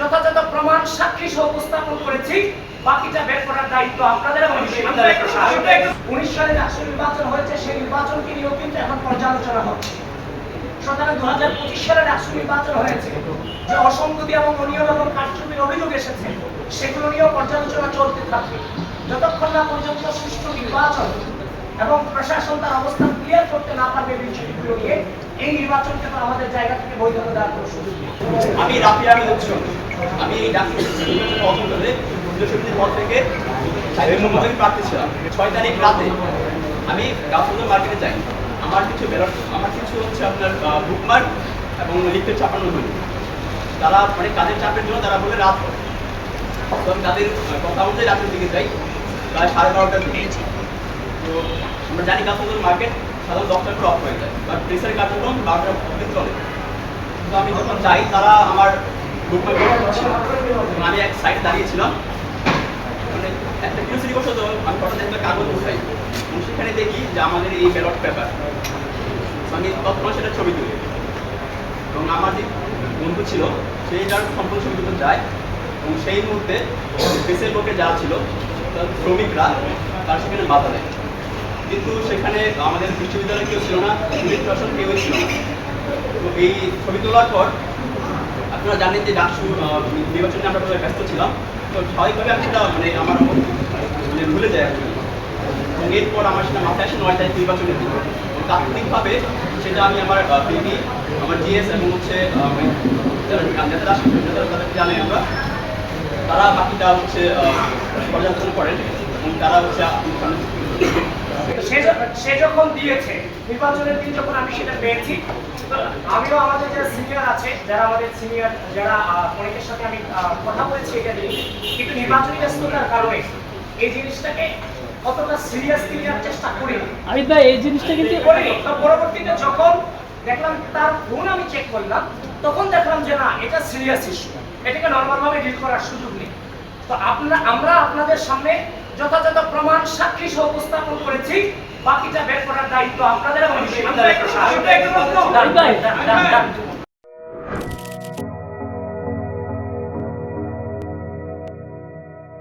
যথাযথ প্রমাণ সাক্ষী সহ উপস্থাপন করেছি। বাকিটা বের করার দায়িত্ব আপনাদের এবং উনিশ সালে রাষ্ট্র নির্বাচন হয়েছে সেই নির্বাচনকে নিয়েও কিন্তু এখন পর্যালোচনা হচ্ছে। সুতরাং দু হাজার পঁচিশ সালে রাষ্ট্র নির্বাচন হয়েছে। যে অসংগতি এবং অনিয়ম এবং কারচুপির অভিযোগ এসেছে সেগুলো নিয়েও পর্যালোচনা চলতে থাকবে। যতক্ষণ না পর্যন্ত সুষ্ঠু নির্বাচন এবং প্রশাসন তার অবস্থান ক্লিয়ার করতে না পারবে বিষয়গুলো নিয়ে এই নির্বাচনকে তো আমাদের জায়গা থেকে বৈধতা দেওয়ার কোনো সুযোগ নেই। আমি রাফি আমি উৎসব আমি এই ডাক্তার অঞ্চলে বিশ্ববিদ্যালয় পদ থেকে আমি প্রার্থী ছিলাম। ছয় তারিখ রাতে আমি গাছগুলো মার্কেটে যাই। আমার কিছু বেরোট আমার কিছু হচ্ছে আপনার বুকমার্ক এবং লিখতে ছাপানো হল। তারা মানে কাজের চাপের জন্য তারা বলে রাত। তো আমি তাদের কথা অনুযায়ী রাতের দিকে যাই। প্রায় সাড়ে বারোটার দিকে। তো আমরা জানি গাছগুলোর মার্কেট। সাধারণত দশটার পর অফ হয়ে যায় বা প্রেসার কার্যক্রম বারোটার মধ্যে চলে। তো আমি যখন যাই, তারা আমার এবং আমি এক সাইডে দাঁড়িয়েছিলাম মানে একটা কিউসিটি বসত আমি হঠাৎ একটা কাগজ উঠাই। সেখানে দেখি যে আমাদের এই ব্যালট পেপার আমি তৎক্ষণাৎ সেটা ছবি তুলি। এবং আমার যে বন্ধু ছিল সেই যার সম্পূর্ণ ছবি তুলতে যায়। এবং সেই মুহূর্তে দেশের লোকে যারা ছিল শ্রমিকরা তার সেখানে বাধা দেয়। কিন্তু সেখানে আমাদের বিশ্ববিদ্যালয়ে কেউ ছিল না পুলিশ প্রশাসন কেউই ছিল না। তো এই ছবি তোলার পর আপনারা জানেন যে ডাকসু নির্বাচনে আমরা সবাই ব্যস্ত ছিলাম। তো স্বাভাবিকভাবে আমি সেটা মানে আমার মানে ভুলে যাই actually। এবং এরপর আমার সেটা মাথায় আসে নয় তারিখ নির্বাচনের দিন। তাৎক্ষণিকভাবে সেটা আমি আমার পিডি আমার জিএস এবং হচ্ছে মানে যারা নেতারা আসেন, তাদেরকে জানাই আমরা। তারা বাকিটা হচ্ছে পর্যালোচনা করেন এবং তারা হচ্ছে সে যখন দিয়েছে নির্বাচনের দিন যখন আমি সেটা পেয়েছি আমিও আমাদের যারা সিনিয়র আছে যারা আমাদের সিনিয়র যারা অনেকের সাথে আমি কথা বলেছি এটা নিয়ে কিন্তু নির্বাচনী ব্যস্ততার কারণে এই জিনিসটাকে কতটা সিরিয়াসলি নেওয়ার চেষ্টা করি আরিফ ভাই এই জিনিসটা কিন্তু পরবর্তীতে যখন দেখলাম তার ফোন আমি চেক করলাম তখন দেখলাম যে না এটা সিরিয়াস ইস্যু এটাকে নর্মাল ভাবে ডিল করার সুযোগ নেই। তো আপনারা আমরা আপনাদের সামনে যথাযথ প্রমাণ সাক্ষী সহ উপস্থাপন করেছি। বাকিটা বের করার দায়িত্ব আপনাদের এবং